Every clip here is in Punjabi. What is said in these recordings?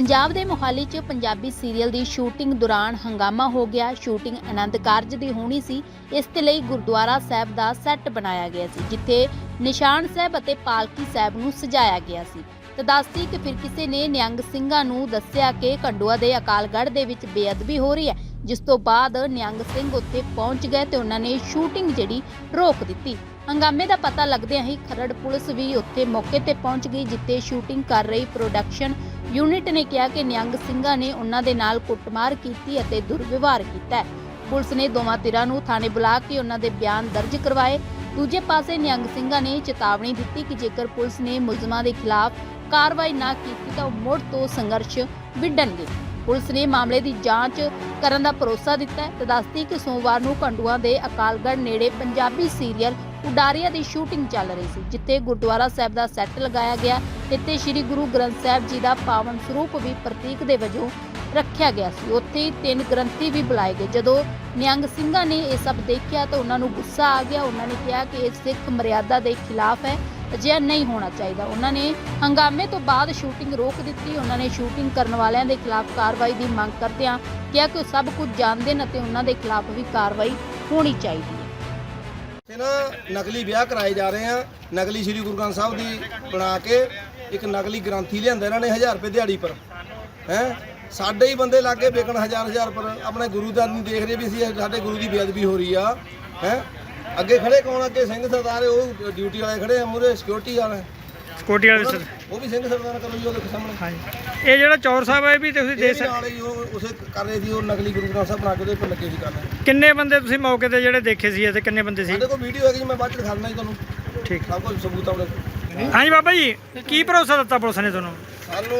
ਪੰਜਾਬ ਦੇ ਮੋਹਾਲੀ 'ਚ ਪੰਜਾਬੀ ਸੀਰੀਅਲ ਦੀ ਸ਼ੂਟਿੰਗ ਦੌਰਾਨ ਹੰਗਾਮਾ ਹੋ ਗਿਆ। ਸ਼ੂਟਿੰਗ ਆਨੰਦ ਕਾਰਜ ਦੀ ਹੋਣੀ ਸੀ। ਇਸ ਦੇ ਲਈ ਗੁਰਦੁਆਰਾ ਸਾਹਿਬ ਦਾ ਸੈੱਟ ਬਣਾਇਆ ਗਿਆ ਸੀ, ਜਿੱਥੇ ਨਿਸ਼ਾਨ ਸਾਹਿਬ ਅਤੇ ਪਾਲਕੀ ਸਾਹਿਬ ਨੂੰ ਸਜਾਇਆ ਗਿਆ ਸੀ। ਤਾਂ ਦੱਸਦੀ ਕਿ ਫਿਰ ਕਿਸੇ ਨੇ ਨਿਹੰਗ ਸਿੰਘਾਂ ਨੂੰ ਦੱਸਿਆ ਕਿ ਕੰਡੂਆ ਦੇ ਅਕਾਲਗੜ੍ਹ ਦੇ ਵਿੱਚ ਬੇਅਦਬੀ ਹੋ ਰਹੀ ਹੈ, ਜਿਸ ਤੋਂ ਬਾਅਦ ਨਿਹੰਗ ਸਿੰਘ ਉੱਥੇ ਪਹੁੰਚ ਗਏ ਤੇ ਉਹਨਾਂ ਨੇ ਸ਼ੂਟਿੰਗ ਜਿਹੜੀ ਰੋਕ ਦਿੱਤੀ। ਹੰਗਾਮੇ ਦਾ ਪਤਾ ਲੱਗਦਿਆਂ ਹੀ ਖਰੜ ਪੁਲਿਸ ਵੀ ਉੱਥੇ ਮੌਕੇ ਤੇ ਪਹੁੰਚ ਗਈ, ਜਿੱਥੇ ਸ਼ੂਟਿੰਗ ਕਰ ਰਹੀ ਪ੍ਰੋਡਕਸ਼ਨ ਯੂਨਿਟ ਨੇ ਕਿਹਾ ਕਿ ਨਿਹੰਗ ਸਿੰਘਾਂ ਨੇ ਉਹਨਾਂ ਦੇ ਨਾਲ ਕੁੱਟਮਾਰ ਕੀਤੀ ਅਤੇ ਦੁਰਵਿਵਹਾਰ ਕੀਤਾ ਪੁਲਿਸ ਨੇ ਦੋਵਾਂ ਧਿਰਾਂ ਨੂੰ ਥਾਣੇ ਬੁਲਾ ਕੇ ਉਹਨਾਂ ਦੇ ਬਿਆਨ ਦਰਜ ਕਰਵਾਏ। ਦੂਜੇ ਪਾਸੇ ਨਿਹੰਗ ਸਿੰਘਾਂ ਨੇ ਚੇਤਾਵਨੀ ਦਿੱਤੀ ਕਿ ਜੇਕਰ ਪੁਲਿਸ ਨੇ ਮੁਲਜ਼ਮਾਂ ਦੇ ਖਿਲਾਫ ਕਾਰਵਾਈ ਨਾ ਕੀਤੀ ਤਾਂ ਉਹ ਮੁੜ ਤੋਂ ਸੰਘਰਸ਼ ਵਿੱਢਣਗੇ। ਪੁਲਿਸ ਨੇ ਮਾਮਲੇ ਦੀ ਜਾਂਚ ਕਰਨ ਦਾ ਭਰੋਸਾ ਦਿੱਤਾ ਹੈ ਤੇ ਦੱਸਦੀ ਕਿ ਸੋਮਵਾਰ ਨੂੰ ਕੰਡੂਆਂ ਦੇ ਅਕਾਲਗੜ੍ਹ ਨੇੜੇ ਪੰਜਾਬੀ ਸੀਰੀਅਲ ਉਡਾਰੀਆਂ ਦੀ ਸ਼ੂਟਿੰਗ ਚੱਲ ਰਹੀ ਸੀ, ਜਿੱਥੇ ਗੁਰਦੁਆਰਾ ਸਾਹਿਬ ਦਾ ਸੈੱਟ ਲਗਾਇਆ ਗਿਆ ਇੱਥੇ ਸ੍ਰੀ ਗੁਰੂ ਗ੍ਰੰਥ ਸਾਹਿਬ ਜੀ ਦਾ ਪਾਵਨ ਸਰੂਪ ਵੀ ਪ੍ਰਤੀਕ ਦੇ ਵਜੋਂ ਰੱਖਿਆ ਗਿਆ ਸੀ। ਉੱਥੇ ਹੀ ਤਿੰਨ ਗ੍ਰੰਥੀ ਵੀ ਬੁਲਾਏ ਗਏ। ਜਦੋਂ ਨਿਹੰਗ ਸਿੰਘਾਂ ਨੇ ਇਹ ਸਭ ਦੇਖਿਆ ਤਾਂ ਉਹਨਾਂ ਨੂੰ ਗੁੱਸਾ ਆ ਗਿਆ। ਉਹਨਾਂ ਨੇ ਕਿਹਾ ਕਿ ਇਹ ਸਿੱਖ ਮਰਿਆਦਾ ਦੇ ਖਿਲਾਫ ਹੈ, ਅਜਿਹਾ ਨਹੀਂ ਹੋਣਾ ਚਾਹੀਦਾ। ਉਹਨਾਂ ਨੇ ਹੰਗਾਮੇ ਤੋਂ ਬਾਅਦ ਸ਼ੂਟਿੰਗ ਰੋਕ ਦਿੱਤੀ। ਉਹਨਾਂ ਨੇ ਸ਼ੂਟਿੰਗ ਕਰਨ ਵਾਲਿਆਂ ਦੇ ਖਿਲਾਫ ਕਾਰਵਾਈ ਦੀ ਮੰਗ ਕਰਦਿਆਂ ਕਿਹਾ ਕਿ ਉਹ ਸਭ ਕੁਝ ਜਾਣਦੇ ਨੇ ਅਤੇ ਉਹਨਾਂ ਦੇ ਖਿਲਾਫ ਵੀ ਕਾਰਵਾਈ ਹੋਣੀ ਚਾਹੀਦੀ। ਤੇ ਨਾ ਨਕਲੀ ਵਿਆਹ ਕਰਾਏ ਜਾ ਰਹੇ ਆ। ਨਕਲੀ ਸ੍ਰੀ ਗੁਰੂ ਗ੍ਰੰਥ ਸਾਹਿਬ ਦੀ ਬਣਾ ਕੇ ਇੱਕ ਨਕਲੀ ਗ੍ਰੰਥੀ ਲਿਆਂਦਾ ਇਹਨਾਂ ਨੇ 1000 ਰੁਪਏ ਦਿਹਾੜੀ ਪਰ। ਹੈ? ਸਾਡੇ ਹੀ ਬੰਦੇ ਲਾਗੇ ਵੇਚਣ ਹਜ਼ਾਰ ਹਜ਼ਾਰ ਪਰ ਆਪਣੇ ਗੁਰੂ ਦਾ ਨਹੀਂ ਦੇਖ ਰਹੇ ਵੀ ਅਸੀਂ ਸਾਡੇ ਗੁਰੂ ਦੀ ਬੇਅਦਬੀ ਹੋ ਰਹੀ ਆ। ਹੈ? ਅੱਗੇ ਖੜੇ ਕੌਣ ਅੱਗੇ ਸਿੰਘ ਸਰਦਾਰ, ਉਹ ਡਿਊਟੀ ਵਾਲੇ ਖੜੇ ਆ ਮੂਰੇ ਸਿਕਿਉਰਿਟੀ ਵਾਲੇ। ਕੋਟੀ ਵਾਲੇ ਸਰ। ਉਹ ਵੀ ਸਿੰਘ ਸਰਦਾਰ ਕਰੋ ਜੀ ਉਹਦੇ ਸਾਹਮਣੇ। ਹਾਂਜੀ। ਇਹ ਜਿਹੜਾ ਚੌਰ ਸਾਹਿਬ ਹੈ ਇਹ ਵੀ ਤੁਸੀਂ ਇਹ ਦੇਖ ਵੀ ਸਕਦੇ ਨਾਲ ਹੀ ਉਹ ਉਸੇ ਕਰ ਰਹੇ ਸੀ ਉਹ ਨਕਲੀ ਗੁਰੂ ਗ੍ਰੰਥ ਸਾਹਿਬ ਬਣਾ ਕੇ ਉਹਦੇ ਉੱਪਰ ਲੱਗੇ ਸੀ ਕਰਨ ਕਿੰਨੇ ਬੰਦੇ ਤੁਸੀਂ ਮੌਕੇ ਤੇ ਜਿਹੜੇ ਦੇਖੇ ਸੀ ਇੱਥੇ? ਕਿੰਨੇ ਬੰਦੇ ਸੀ? ਸਾਡੇ ਕੋਲ ਵੀਡੀਓ ਹੈਗੀ ਮੈਂ ਬਾਅਦ ਚ ਦਿਖਾ ਦਿੰਦਾ ਜੀ ਤੁਹਾਨੂੰ। ਠੀਕ। ਸਭ ਕੁਝ ਸਬੂਤ ਆ ਉਹਦੇ। ਹਾਂਜੀ ਬਾਬਾ ਜੀ ਕੀ ਭਰੋਸਾ ਦਿੱਤਾ ਪੁਲਿਸ ਨੇ ਤੁਹਾਨੂੰ? ਸਾਨੂੰ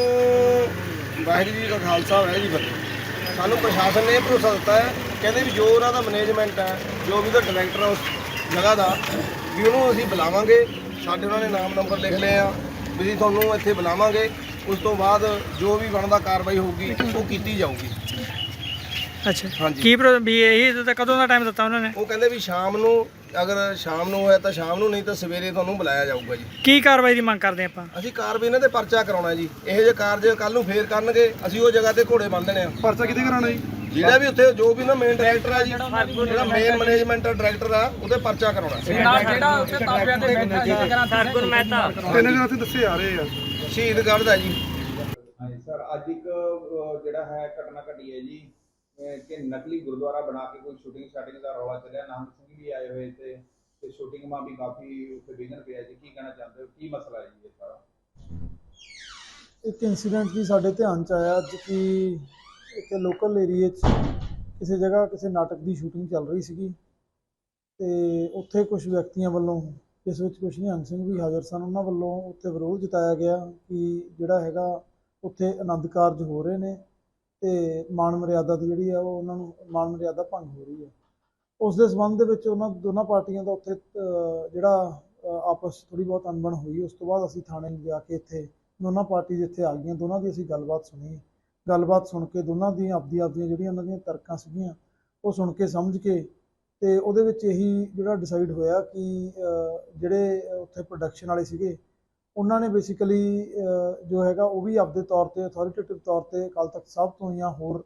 ਵਾਹਿਗੁਰੂ ਜੀ ਦਾ ਖਾਲਸਾ ਵਾਹਿਗੁਰੂ ਜੀ ਫਤਿਹ। ਸਾਨੂੰ ਪ੍ਰਸ਼ਾਸਨ ਨੇ ਇਹ ਭਰੋਸਾ ਦਿੱਤਾ ਹੈ ਕਹਿੰਦੇ ਵੀ ਜੋ ਉਹਨਾਂ ਦਾ ਮੈਨੇਜਮੈਂਟ ਹੈ ਜੋ ਵੀ ਉਹਦਾ ਡਾਇਰੈਕਟਰ ਹੈ ਉਸ ਜਗ੍ਹਾ ਦਾ ਵੀ ਉਹਨੂੰ ਅਸੀਂ ਬੁਲਾਵਾਂਗੇ। ਸਾਡੇ ਉਹਨਾਂ ਨੇ ਨਾਮ ਨੰਬਰ ਲਿਖ ਲਏ ਆ ਅਸੀਂ ਤੁਹਾਨੂੰ ਇੱਥੇ ਬੁਲਾਵਾਂਗੇ। ਉਸ ਤੋਂ ਬਾਅਦ ਜੋ ਵੀ ਬਣਦਾ ਕਾਰਵਾਈ ਹੋਊਗੀ ਉਹ ਕੀਤੀ ਜਾਊਗੀ। ਅੱਛਾ। ਹਾਂਜੀ। ਕੀ ਭਰੋ- ਵੀ ਇਹੀ ਦਿੱਤਾ ਕਦੋਂ ਦਾ ਟਾਈਮ ਦਿੱਤਾ ਉਹਨਾਂ ਨੇ? ਉਹ ਕਹਿੰਦੇ ਵੀ ਸ਼ਾਮ ਨੂੰ ਅਗਰ ਸ਼ਾਮ ਨੂੰ ਹੋਇਆ ਤਾਂ ਸ਼ਾਮ ਨੂੰ ਨਹੀਂ ਤਾਂ ਸਵੇਰੇ ਤੁਹਾਨੂੰ ਬੁਲਾਇਆ ਜਾਊਗਾ ਜੀ। ਕੀ ਕਾਰਵਾਈ ਦੀ ਮੰਗ ਕਰਦੇ ਆਪਾਂ? ਅਸੀਂ ਕਾਰਵਾਈ ਇਹਨਾਂ ਤੇ ਪਰਚਾ ਕਰਾਉਣਾ ਜੀ। ਇਹੋ ਜਿਹੇ ਕਾਰਜ ਕੱਲ ਨੂੰ ਫੇਰ ਕਰਨਗੇ ਅਸੀਂ ਉਹ ਜਗ੍ਹਾ ਤੇ ਘੋੜੇ ਬੰਨ ਦੇਣੇ ਆ। ਪਰਚਾ ਕਿਤੇ ਕਰਾਉਣਾ ਜੀ? ਜਿਹੜਾ ਵੀ ਉੱਥੇ ਜੋ ਵੀ ਨਾ ਮੇਨ ਡਾਇਰੈਕਟਰ ਆ ਜੀ ਜਿਹੜਾ ਮੇਨ ਮੈਨੇਜਮੈਂਟ ਡਾਇਰੈਕਟਰ ਆ ਉਹਦੇ ਪਰਚਾ ਕਰਾਉਣਾ। ਤਿੰਨ ਦਿਨ ਉੱਥੇ ਦੱਸੇ ਆ ਰਹੇ ਆ। ਸ਼ਹੀਦ ਦਾ ਜੀ। ਹਾਂਜੀ ਸਰ ਅੱਜ ਇੱਕ ਜਿਹੜਾ ਹੈ ਘਟਨਾ ਘਟੀ ਹੈ ਜੀ ਕਿ ਨਕਲੀ ਗੁਰਦੁਆਰਾ ਬਣਾ ਕੇ ਕੋਈ ਸ਼ੂਟਿੰਗ ਸ਼ਾਟਿੰਗ ਦਾ ਰੌਲਾ ਚੱਲਿਆ ਨਾਮ ਸਿੰਘ ਵੀ ਆਏ ਹੋਏ ਤੇ ਤੇ ਸ਼ੂਟਿੰਗ ਮਾ ਵੀ ਕਾਫੀ ਉੱਥੇ ਵਿਘਨ ਪਿਆ ਜੀ ਕੀ ਕਹਿਣਾ ਚਾਹੁੰਦੇ ਹੋ? ਕੀ ਮਸਲਾ ਹੈ ਜੀ ਇਹ ਸਾਰਾ? ਇੱਕ ਇਨਸੀਡੈਂਟ ਵੀ ਸਾਡੇ ਧਿਆਨ ਚ ਆਇਆ ਅੱਜ ਕਿ ਇੱਕ ਲੋਕਲ ਏਰੀਏ 'ਚ ਕਿਸੇ ਜਗ੍ਹਾ ਕਿਸੇ ਨਾਟਕ ਦੀ ਸ਼ੂਟਿੰਗ ਚੱਲ ਰਹੀ ਸੀਗੀ ਤੇ ਉੱਥੇ ਕੁਝ ਵਿਅਕਤੀਆਂ ਵੱਲੋਂ ਜਿਸ ਵਿੱਚ ਕੁਝ ਨਿਹੰਗ ਸਿੰਘ ਵੀ ਹਾਜ਼ਰ ਸਨ ਉਹਨਾਂ ਵੱਲੋਂ ਉੱਥੇ ਵਿਰੋਧ ਜਤਾਇਆ ਗਿਆ ਕਿ ਜਿਹੜਾ ਹੈਗਾ ਉੱਥੇ ਆਨੰਦ ਕਾਰਜ ਹੋ ਰਹੇ ਨੇ ਤੇ ਮਾਨ ਮਰਿਆਦਾ ਦੀ ਜਿਹੜੀ ਆ ਉਹ ਉਹਨਾਂ ਨੂੰ ਮਾਨ ਮਰਿਆਦਾ ਭੰਗ ਹੋ ਰਹੀ ਹੈ ਉਸ ਦੇ ਸੰਬੰਧ ਦੇ ਵਿੱਚ ਉਹਨਾਂ ਦੋਨਾਂ ਪਾਰਟੀਆਂ ਦਾ ਉੱਥੇ ਜਿਹੜਾ ਅਹ, ਆਪਸ ਥੋੜੀ ਬਹੁਤ ਅਣਬਣ ਹੋਈ। ਉਸ ਤੋਂ ਬਾਅਦ ਅਸੀਂ ਥਾਣੇ ਜਾ ਕੇ ਇੱਥੇ ਦੋਨਾਂ ਪਾਰਟੀ ਇੱਥੇ ਆ ਗਈਆਂ। ਦੋਨਾਂ ਦੀ ਅਸੀਂ ਗੱਲਬਾਤ ਸੁਣੀ। ਗੱਲਬਾਤ ਸੁਣ ਕੇ ਦੋਨਾਂ ਦੀਆਂ ਆਪਦੀ ਆਪਦੀਆਂ ਜਿਹੜੀਆਂ ਉਹਨਾਂ ਦੀਆਂ ਤਰਕਾਂ ਸੀਗੀਆਂ ਉਹ ਸੁਣ ਕੇ ਸਮਝ ਕੇ ਤੇ ਉਹਦੇ ਵਿੱਚ ਇਹੀ ਜਿਹੜਾ ਡਿਸਾਈਡ ਹੋਇਆ ਕਿ ਜਿਹੜੇ ਉੱਥੇ ਪ੍ਰੋਡਕਸ਼ਨ ਵਾਲੇ ਸੀਗੇ ਉਹਨਾਂ ਨੇ ਬੇਸਿਕਲੀ ਜੋ ਹੈਗਾ ਉਹ ਵੀ ਆਪਦੇ ਤੌਰ ਤੇ ਅਥਾਰਟੇਟਿਵ ਤੌਰ ਤੇ ਅਕਾਲ ਤਖਤ ਸਾਹਿਬ ਤੋਂ ਜਾਂ ਹੋਰ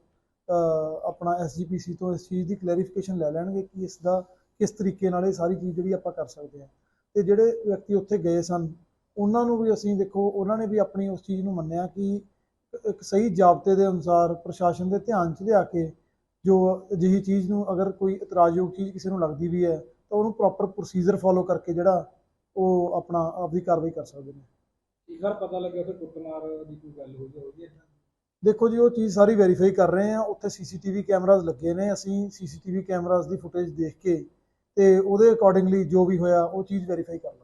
ਅਹ, ਆਪਣਾ ਐਸਜੀਪੀਸੀ ਤੋਂ ਇਸ ਚੀਜ਼ ਦੀ ਕਲੈਰੀਫਿਕੇਸ਼ਨ ਲੈ ਲੈਣਗੇ ਕਿ ਇਸ ਦਾ ਕਿਸ ਤਰੀਕੇ ਨਾਲ ਇਹ ਸਾਰੀ ਚੀਜ਼ ਜਿਹੜੀ ਆਪਾਂ ਕਰ ਸਕਦੇ ਹਾਂ। ਤੇ ਜਿਹੜੇ ਵਿਅਕਤੀ ਉੱਥੇ ਗਏ ਸਨ ਉਹਨਾਂ ਨੂੰ ਵੀ ਅਸੀਂ ਦੇਖੋ ਉਹਨਾਂ ਨੇ ਵੀ ਆਪਣੀ ਉਸ ਚੀਜ਼ ਨੂੰ ਮੰਨਿਆ ਕਿ ਇੱਕ ਸਹੀ ਜਾਬਤੇ ਦੇ ਅਨੁਸਾਰ ਪ੍ਰਸ਼ਾਸਨ ਦੇ ਧਿਆਨ 'ਚ ਲਿਆ ਕੇ ਜੋ ਅਜਿਹੀ ਚੀਜ਼ ਨੂੰ ਅਗਰ ਕੋਈ ਇਤਰਾਜ਼ਯੋਗ ਚੀਜ਼ ਕਿਸੇ ਨੂੰ ਲੱਗਦੀ ਵੀ ਹੈ ਤਾਂ ਉਹਨੂੰ ਪ੍ਰੋਪਰ ਪ੍ਰੋਸੀਜਰ ਫੋਲੋ ਕਰਕੇ ਜਿਹੜਾ ਉਹ ਆਪਣਾ ਆਪਦੀ ਕਾਰਵਾਈ ਕਰ ਸਕਦੇ ਨੇ। ਇੱਕ ਵਾਰ ਪਤਾ ਲੱਗਿਆ ਉੱਥੇ ਕੁੱਟਮਾਰ ਦੀ ਕੋਈ ਗੱਲ ਹੋਈ ਹੋਈ ਹੈ ਦੇਖੋ ਜੀ ਉਹ ਚੀਜ਼ ਸਾਰੀ ਵੈਰੀਫਾਈ ਕਰ ਰਹੇ ਆ ਉੱਥੇ ਸੀਸੀਟੀਵੀ ਕੈਮਰਾਜ਼ ਲੱਗੇ ਨੇ। ਅਸੀਂ ਸੀਸੀਟੀਵੀ ਕੈਮਰਾਜ਼ ਦੀ ਫੁਟੇਜ ਦੇਖ ਕੇ ਤੇ ਉਹਦੇ ਅਕੋਰਡਿੰਗਲੀ ਜੋ ਵੀ ਹੋਇਆ ਉਹ ਚੀਜ਼ ਵੈਰੀਫਾਈ ਕਰ ਲਾਂਗੇ।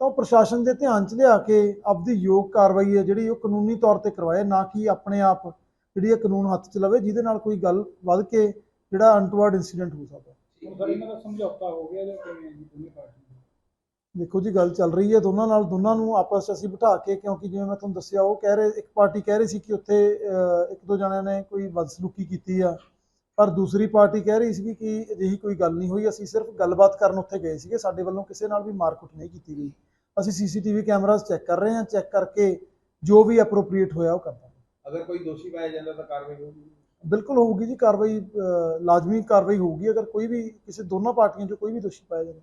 ਤਾਂ ਉਹ ਪ੍ਰਸ਼ਾਸਨ ਦੇ ਧਿਆਨ 'ਚ ਲਿਆ ਕੇ ਆਪਦੀ ਯੋਗ ਕਾਰਵਾਈ ਹੈ ਜਿਹੜੀ ਉਹ ਕਾਨੂੰਨੀ ਤੌਰ ਤੇ ਕਰਵਾਏ ਨਾ ਕਿ ਆਪਣੇ ਆਪ ਜਿਹੜੀ ਇਹ ਕਾਨੂੰਨ ਹੱਥ 'ਚ ਲਵੇ ਜਿਹਦੇ ਨਾਲ ਕੋਈ ਗੱਲ ਵੱਧ ਕੇ ਜਿਹੜਾ ਅਨਟਵਰਡ ਇਨਸੀਡੈਂਟ ਹੋ ਸਕਦਾ। ਦੇਖੋ ਜੀ ਗੱਲ ਚੱਲ ਰਹੀ ਹੈ ਦੋਨਾਂ ਨਾਲ ਦੋਨਾਂ ਨੂੰ ਆਪਸ 'ਚ ਅਸੀਂ ਬਿਠਾ ਕੇ ਕਿਉਂਕਿ ਜਿਵੇਂ ਮੈਂ ਤੁਹਾਨੂੰ ਦੱਸਿਆ ਉਹ ਕਹਿ ਰਹੇ ਇੱਕ ਪਾਰਟੀ ਕਹਿ ਰਹੀ ਸੀ ਕਿ ਉੱਥੇ ਇੱਕ ਦੋ ਜਣਿਆਂ ਨੇ ਕੋਈ ਬਦਸਲੂਕੀ ਕੀਤੀ ਆ ਪਰ ਦੂਸਰੀ ਪਾਰਟੀ ਕਹਿ ਰਹੀ ਸੀ ਕਿ ਅਜਿਹੀ ਕੋਈ ਗੱਲ ਨਹੀਂ ਹੋਈ। ਅਸੀਂ ਸਿਰਫ ਗੱਲਬਾਤ ਕਰਨ ਉੱਥੇ ਗਏ ਸੀਗੇ। ਸਾਡੇ ਵੱਲੋਂ ਕਿਸੇ ਨਾਲ ਵੀ ਮਾਰਕੁੱਟ ਨਹੀਂ ਕੀਤੀ ਗਈ। ਅਸੀਂ ਸੀਸੀਟੀਵੀ ਕੈਮਰਾਜ਼ ਚੈੱਕ ਕਰ ਰਹੇ ਹਾਂ ਚੈੱਕ ਕਰਕੇ ਜੋ ਵੀ ਐਪਰੋਪ੍ਰੀਏਟ ਹੋਇਆ ਉਹ ਕਰਦਾ ਅਗਰ ਕੋਈ ਦੋਸ਼ੀ ਪਾਇਆ ਜਾਂਦਾ ਤਾਂ ਕਾਰਵਾਈ ਹੋਊਗੀ? ਬਿਲਕੁਲ ਹੋਊਗੀ ਜੀ ਕਾਰਵਾਈ ਅਹ, ਲਾਜ਼ਮੀ ਕਾਰਵਾਈ ਹੋਊਗੀ। ਅਗਰ ਕੋਈ ਵੀ ਕਿਸੇ ਦੋਨਾਂ ਪਾਰਟੀਆਂ 'ਚੋਂ ਕੋਈ ਵੀ ਦੋਸ਼ੀ ਪਾਇਆ ਜਾਂਦਾ।